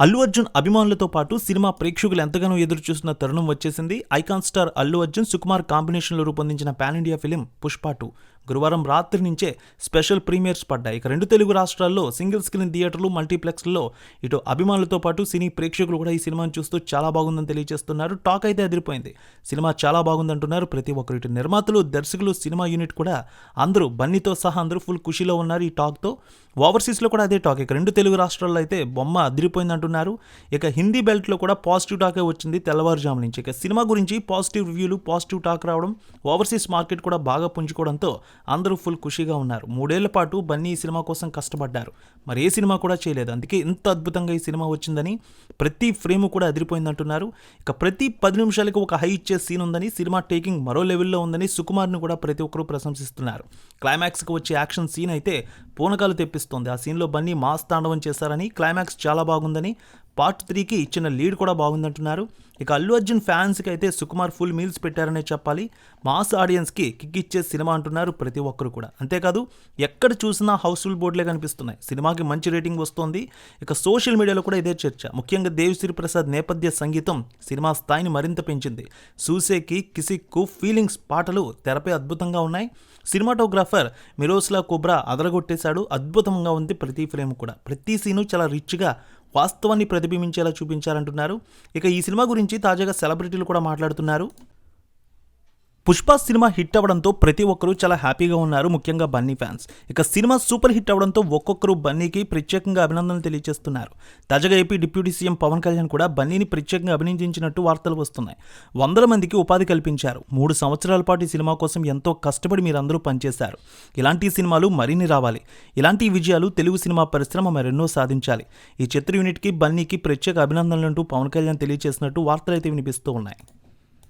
అల్లు అర్జున్ అభిమానులతో పాటు సినిమా ప్రేక్షకులు ఎంతగానో ఎదురు చూస్తున్న తరుణం వచ్చేసింది. ఐకాన్ స్టార్ అల్లు అర్జున్ సుకుమార్ కాంబినేషన్లో రూపొందించిన pan India film Pushpa two. గురువారం రాత్రి నుంచే స్పెషల్ ప్రీమియర్స్ పడ్డాయి. ఇక రెండు తెలుగు రాష్ట్రాల్లో సింగిల్ స్క్రీన్ థియేటర్లు మల్టీప్లెక్స్లో ఇటు అభిమానులతో పాటు సినీ ప్రేక్షకులు కూడా ఈ సినిమాను చూస్తూ చాలా బాగుందని తెలియజేస్తున్నారు. టాక్ అయితే అదిరిపోయింది. సినిమా చాలా బాగుందంటున్నారు ప్రతి ఒక్కరు. ఇటు నిర్మాతలు దర్శకులు సినిమా యూనిట్ కూడా అందరూ బన్నీతో సహా అందరూ ఫుల్ ఖుషీలో ఉన్నారు ఈ టాక్తో. ఓవర్సీస్లో కూడా అదే టాక్. ఇక రెండు తెలుగు రాష్ట్రాల్లో అయితే బొమ్మ అదిరిపోయింది అంటున్నారు ఇక హిందీ బెల్ట్లో కూడా పాజిటివ్ టాకే వచ్చింది తెల్లవారుజాము నుంచి. ఇక సినిమా గురించి పాజిటివ్ రివ్యూలు పాజిటివ్ టాక్ రావడం ఓవర్సీస్ మార్కెట్ కూడా బాగా పుంజుకోవడంతో అందరూ ఫుల్ ఖుషీగా ఉన్నారు. మూడేళ్ళ పాటు బన్నీ ఈ సినిమా కోసం కష్టపడ్డారు. మరి ఏ సినిమా కూడా చేయలేదు. అందుకే ఇంత అద్భుతంగా ఈ సినిమా వచ్చిందని ప్రతి ఫ్రేమ్ కూడా అదిరిపోయింది అంటున్నారు. ఇక ప్రతి పది నిమిషాలకు ఒక హై ఇచ్చే సీన్ ఉందని సినిమా టేకింగ్ మరో లెవెల్లో ఉందని సుకుమార్ని కూడా ప్రతి ఒక్కరూ ప్రశంసిస్తున్నారు. క్లైమాక్స్కి వచ్చే యాక్షన్ సీన్ అయితే పూనకాలు తెప్పిస్తోంది. ఆ సీన్లో బన్నీ మాస్ తాండవం చేశారని క్లైమాక్స్ చాలా బాగుందని పార్ట్ త్రీకి ఇచ్చిన లీడ్ కూడా బాగుందంటున్నారు. ఇక అల్లు అర్జున్ ఫ్యాన్స్కి అయితే సుకుమార్ ఫుల్ మీల్స్ పెట్టారనే చెప్పాలి. మాస్ ఆడియన్స్కి కిక్ ఇచ్చే సినిమా అంటున్నారు ప్రతి ఒక్కరు కూడా. అంతేకాదు ఎక్కడ చూసినా హౌస్ఫుల్ బోర్డులే కనిపిస్తున్నాయి. సినిమాకి మంచి రేటింగ్ వస్తోంది. ఇక సోషల్ మీడియాలో కూడా ఇదే చర్చ. ముఖ్యంగా దేవిశ్రీ ప్రసాద్ నేపథ్య సంగీతం సినిమా స్థాయిని మరింత పెంచింది. సూసేకి కిసిక్కు ఫీలింగ్స్ పాటలు తెరపై అద్భుతంగా ఉన్నాయి. సినిమాటోగ్రాఫర్ మిరోస్లా కుబ్రా అదరగొట్టేశాడు. అద్భుతంగా ఉంది ప్రతి ఫ్రేమ్ కూడా. ప్రతి సీను చాలా రిచ్గా వాస్తవాన్ని ప్రతిబింబించేలా చూపించారంటున్నారు ఇక ఈ సినిమా గురించి తాజాగా సెలబ్రిటీలు కూడా మాట్లాడుతున్నారు. పుష్ప సినిమా హిట్ అవ్వడంతో ప్రతి ఒక్కరూ చాలా హ్యాపీగా ఉన్నారు ముఖ్యంగా బన్నీ ఫ్యాన్స్. ఇక సినిమా సూపర్ హిట్ అవ్వడంతో ఒక్కొక్కరు బన్నీకి ప్రత్యేకంగా అభినందనలు తెలియజేస్తున్నారు. తాజాగా AP deputy CM Pawan Kalyan కూడా బన్నీని ప్రత్యేకంగా అభినందించినట్టు వార్తలు వస్తున్నాయి. వందల మందికి ఉపాధి కల్పించారు. మూడు సంవత్సరాల పాటు ఈ సినిమా కోసం ఎంతో కష్టపడి మీరందరూ పనిచేశారు. ఇలాంటి సినిమాలు మరిన్ని రావాలి. ఇలాంటి విజయాలు తెలుగు సినిమా పరిశ్రమ మరెన్నో సాధించాలి. ఈ చిత్ర యూనిట్కి బన్నీకి ప్రత్యేక అభినందనలు అంటూ పవన్ కళ్యాణ్ తెలియజేసినట్టు వార్తలు అయితే వినిపిస్తూ ఉన్నాయి.